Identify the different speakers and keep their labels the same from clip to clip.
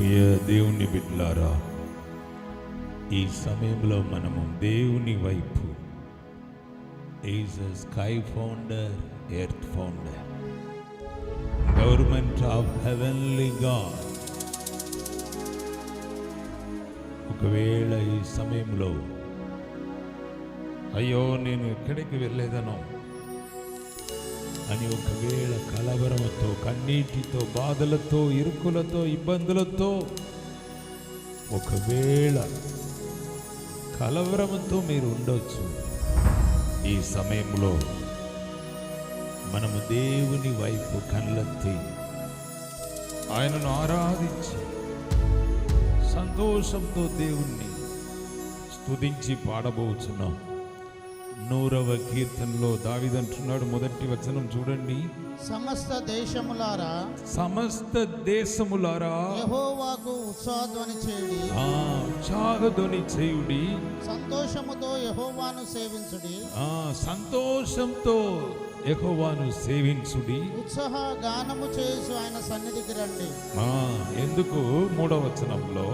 Speaker 1: ప్రియ దేవుని బిడ్లారా ఈ సమయంలో మనము దేవుని వైపు. Is sky founder earth founder government of heavenly God ఒకవేళ ఈ సమయంలో అయ్యో నేను ఎక్కడికి వెళ్ళేదనో అని ఒకవేళ కలవరంతో కన్నీటితో బాధలతో ఇరుకులతో ఇబ్బందులతో ఒకవేళ కలవరంతో మీరు ఉండొచ్చు. ఈ సమయంలో మనము దేవుని వైపు కళ్ళెత్తి ఆయనను ఆరాధించి సంతోషంతో దేవుణ్ణి స్తుతించి పాడబోచున్నాం. నూరవ కీర్తనలో దావిదంటున్నాడు మొదటి వచనం చూడండి.
Speaker 2: సమస్త దేశములారా
Speaker 1: సమస్త దేశములారా
Speaker 2: యెహోవాకు ఉత్సాహధ్వని చేయుడి.
Speaker 1: ఆ ఉత్సాహధ్వని చేయుడి.
Speaker 2: సంతోషముతో యెహోవాను సేవించుడి.
Speaker 1: ఆ సంతోషంతో యెహోవాను సేవించుడి.
Speaker 2: ఉత్సాహ గానము చేసి ఆయన సన్నిధికి రండి.
Speaker 1: ఆ ఎందుకు మూడవ వచనంలో?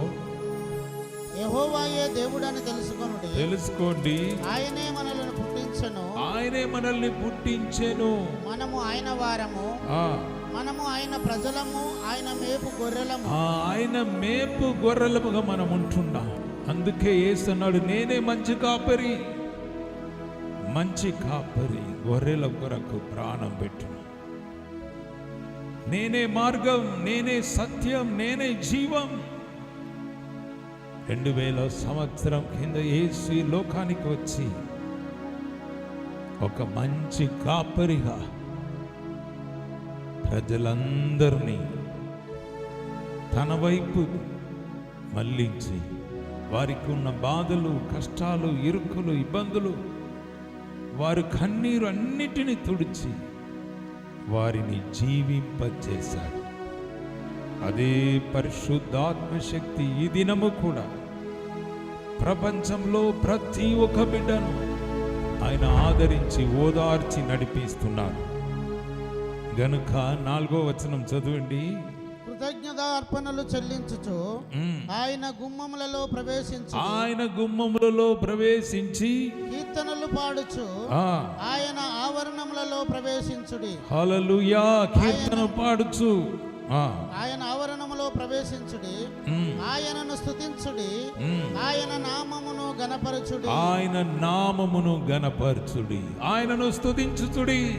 Speaker 2: యెహోవాయే దేవుడని తెలుసుకొనుడి.
Speaker 1: తెలుసుకోండి.
Speaker 2: ఆయనే మనలను పుట్టించను.
Speaker 1: ఆయనే మనల్ని పుట్టించెను.
Speaker 2: మనము ఆయన వారము.
Speaker 1: ఆ.
Speaker 2: మనము ఆయన ప్రజలము ఆయన మేపు గొర్రెలము.
Speaker 1: ఆ ఆయన మేపు గొర్రెలముగా మనం ఉంటున్నాం. అందుకే ఏసన్నాడు నేనే మంచి కాపరి. మంచి కాపరి గొర్రెల కొరకు ప్రాణం పెట్టును. నేనే మార్గం నేనే సత్యం నేనే జీవం. రెండు వేల సంవత్సరం కింద ఏసు ఈ లోకానికి వచ్చి ఒక మంచి కాపరిగా ప్రజలందరినీ తన వైపు మళ్ళించి వారికి ఉన్న బాధలు కష్టాలు ఇరుకులు ఇబ్బందులు వారి కన్నీరు అన్నిటినీ తుడిచి వారిని జీవింపజేశాడు. అదే పరిశుద్ధాత్మ శక్తి ఈ దినము కూడా. ప్రపంచంలో ప్రతి ఒక్క బిడ్డను ఆయన ఆదరించి ఓదార్చి నడిపిస్తున్నారు గనుక నాలుగో వచనం చదవండి.
Speaker 2: కృతజ్ఞత అర్పణలు చెల్లించుచు. ఆయన గుమ్మములలో ప్రవేశించు
Speaker 1: ఆయన గుమ్మములలో ప్రవేశించి
Speaker 2: కీర్తనలు పాడుచు ఆయన ఆవరణములలో ప్రవేశించుడి.
Speaker 1: హల్లెలూయా. కీర్తన పాడుచు.
Speaker 2: ఆయన ఆవరణములో ప్రవేశించుడి. ఆయనను స్తుతించుడి
Speaker 1: మ్మ్.
Speaker 2: ఆయన నామమును గణపరచుడి
Speaker 1: ఆయన నామమును గనపరచుడి ఆయనను స్తుతించుచుడి.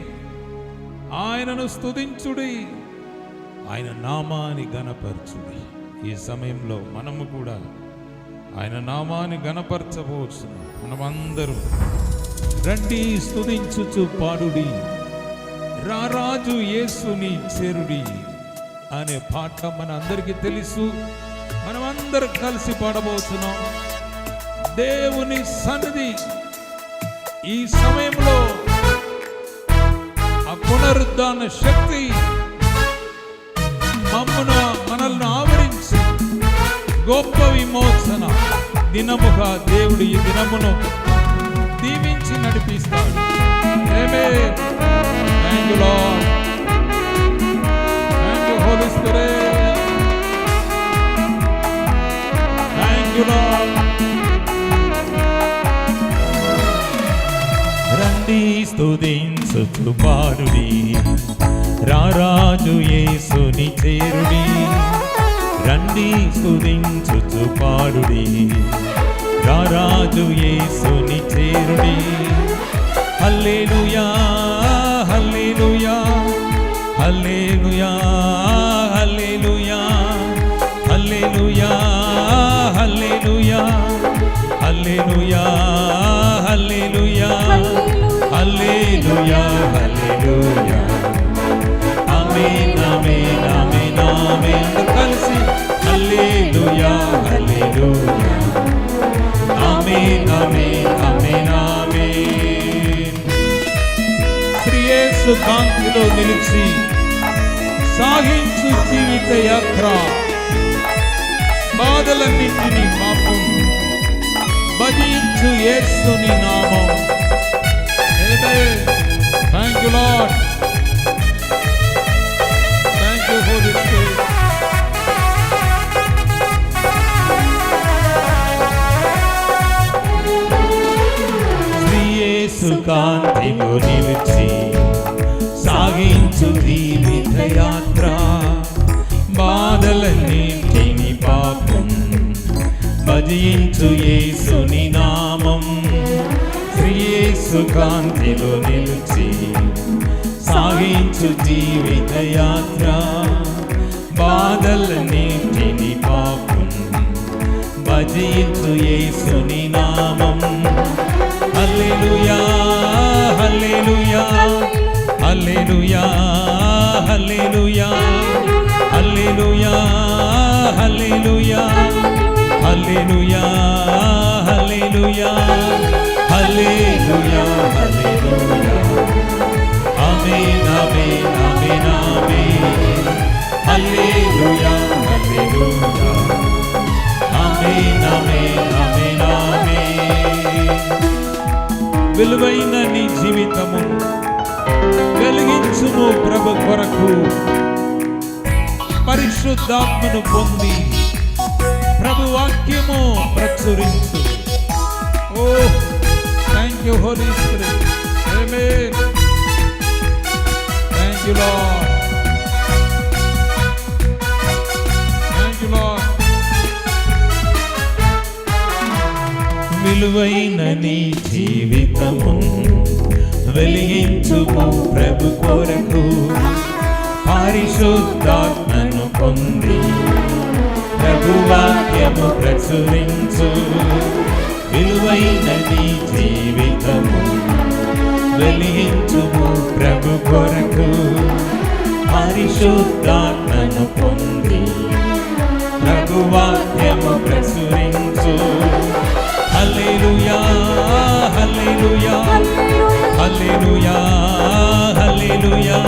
Speaker 1: ఆయనను స్తుతించుడి. ఆయన నామాన్ని గనపరచుడి ఈ సమయంలో మనము కూడా ఆయన నామాన్ని గనపరచవచ్చు మనమందరం రండి స్తుతించుచు పాడుడి. రారాజు యేసుని చేరుడి. అనే పాట మన అందరికీ తెలుసు. మనమందరం కలిసి పాడబోతున్నాం. దేవుని సన్నిధి ఈ సమయంలో ఆ పునరుద్ధాన శక్తి మమ్మను మనల్ని ఆవరించి. గొప్ప విమోచన. దినముగా దేవుడు ఈ దినమును దీవించి నడిపిస్తాడు. Thank రండి స్తుతించుచు పాడుడి రారాజు యేసుని చేరుడి. రండి స్తుతించుచు పాడుడి రారాజు యేసుని చేరుడి. Hallelujah hallelujah hallelujah hallelujah. Hallelujah hallelujah hallelujah hallelujah. Amen amen amen amen. అందరూ కలిసి హల్లెలూయా హల్లెలూయా. ఆమేన్ ఆమేన్ ఆమేన్ ఆమేన్. శ్రీయేసు కాంతిలో నిలిచి సాగించు జీవిత యాత్ర. బాధలన్నింటినీ పాపం మహించు యేసుని నామం thank you Lord thank you holy spirit యేసు నిలిచి సాగించు జీవిత యాత్ర భజించు యేసుని నామం. శ్రీయేసు కాంతిలో నిలిచి సాగించు జీవిత యాత్ర. బాధల నీటిని పాపం భజించు యేసుని నామం. హల్లెలూయా hallelujah hallelujah hallelujah hallelujah hallelujah. Hallelujah hallelujah hallelujah hallelujah. Amen amen amen ఆమేన్. హల్లెలూయా హల్లెలూయా. ఆమేన్ ఆమేన్ ఆమేన్ ఆమేన్. విలువైన నీ జీవితము వెలిగించుము ప్రభు కొరకు. పరిశుద్ధాత్మను పొంది ప్రభు వాక్యము ప్రచురించు. ఓ thank you holy spirit thank you Lord విలువైన నీ జీవితము వెలిగించుము ప్రభు కొరకు. పరిశుద్ధాత్మను పొంది. ప్రభు వాక్యము ప్రచురించు. విలువైన నీ జీవితము వెలిగించుము ప్రభు కొరకు. పరిశుద్ధాత్మను పొంది ప్రభు వాక్యము ప్రచురించు హల్లెలూయా. Hallelujah hallelujah hallelujah.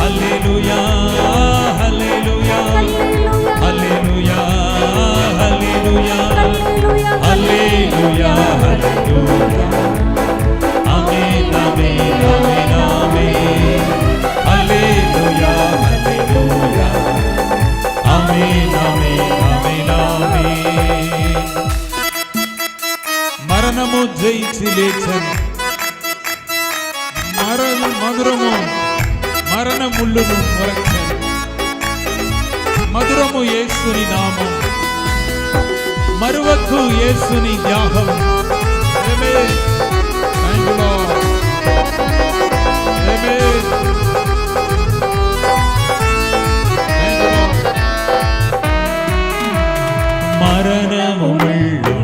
Speaker 1: హల్లెలూయా. லேச்சன் மரணம் மதுரமும் மரண முள்ளுமும் உறக்கன் మధురము యేసుని నామం మరువకు యేసుని త్యాగం మరణముళ్ళు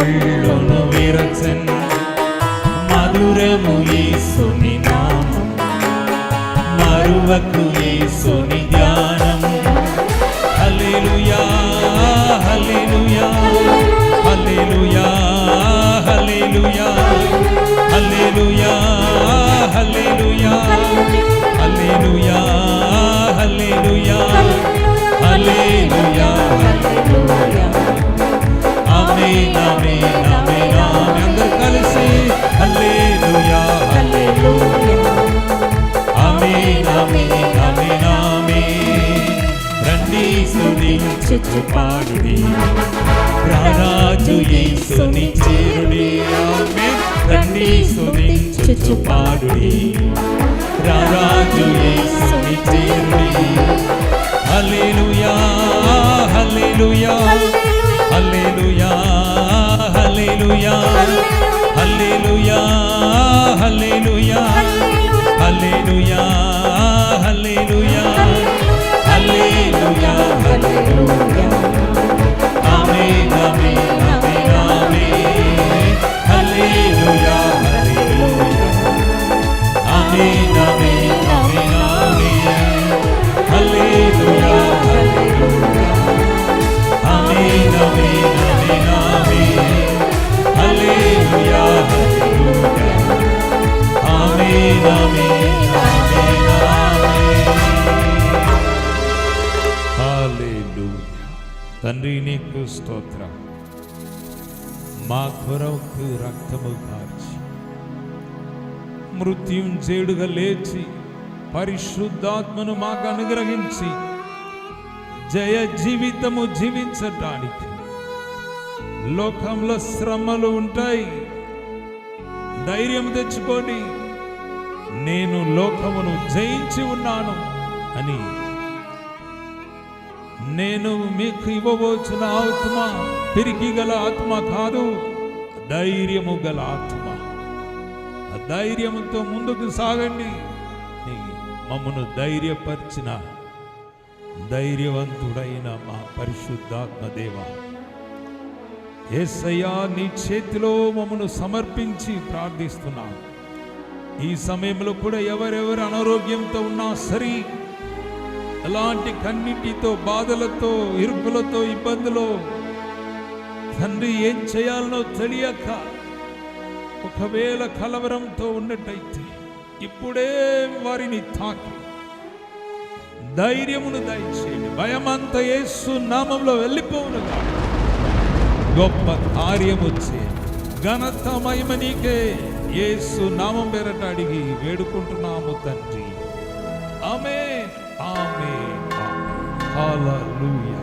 Speaker 1: உள்ளொன்று விரச்சன் మధురముయే సుని నామం. మరువకుయే సుని ధ్యానం. హల్లెలూయా హల్లెలూయా హల్లెలూయా హల్లెలూయా. రారాజు యేసుని చేరుడి ఆమేన్ రండి స్తుతించుచు పాడుడి రారాజు యేసుని చేరుడి హల్లెలూయా హల్లెలూయా హల్లెలూయా హల్లెలూయా హల్లెలూయా హల్లెలూయా నీకు స్తోత్రం మా కొరకు రక్తము కార్చి మృత్యుంజేడుగా లేచి పరిశుద్ధాత్మను మాకు అనుగ్రహించి జయ జీవితము జీవించటానికి లోకంలో శ్రమలు ఉంటాయి ధైర్యం తెచ్చుకొని నేను లోకమును జయించి ఉన్నాను అని నేను మీకు ఇవ్వబోచిన ఆత్మ తిరిగి గల ఆత్మ కాదు ధైర్యము గల ఆత్మ. ధైర్యంతో ధైర్యముతో ముందుకు సాగండి. మమ్మను ధైర్యపరిచిన ధైర్యవంతుడైన మా పరిశుద్ధాత్మ దేవ. ఏసయ్యా నీ చేతిలో మమ్మను సమర్పించి ప్రార్థిస్తున్నాను ఈ సమయంలో కూడా ఎవరెవరు అనారోగ్యంతో ఉన్నా సరే ఎలాంటి కన్నిటితో బాధలతో ఇరుకులతో ఇబ్బందులో తండ్రి ఏం చేయాలనో తెలియక ఒకవేళ కలవరంతో ఉన్నట్టయితే ఇప్పుడే వారిని తాకి. ధైర్యమును దయచేయండి. భయమంతా యేసు నామంలో వెళ్ళిపోవును గొప్ప కార్యము చేయండి. ఘనత మహిమ నీకే యేసు నామం పేరట అడిగి వేడుకుంటున్నాము తండ్రి. ఆమె ఆమె హల్లెలూయా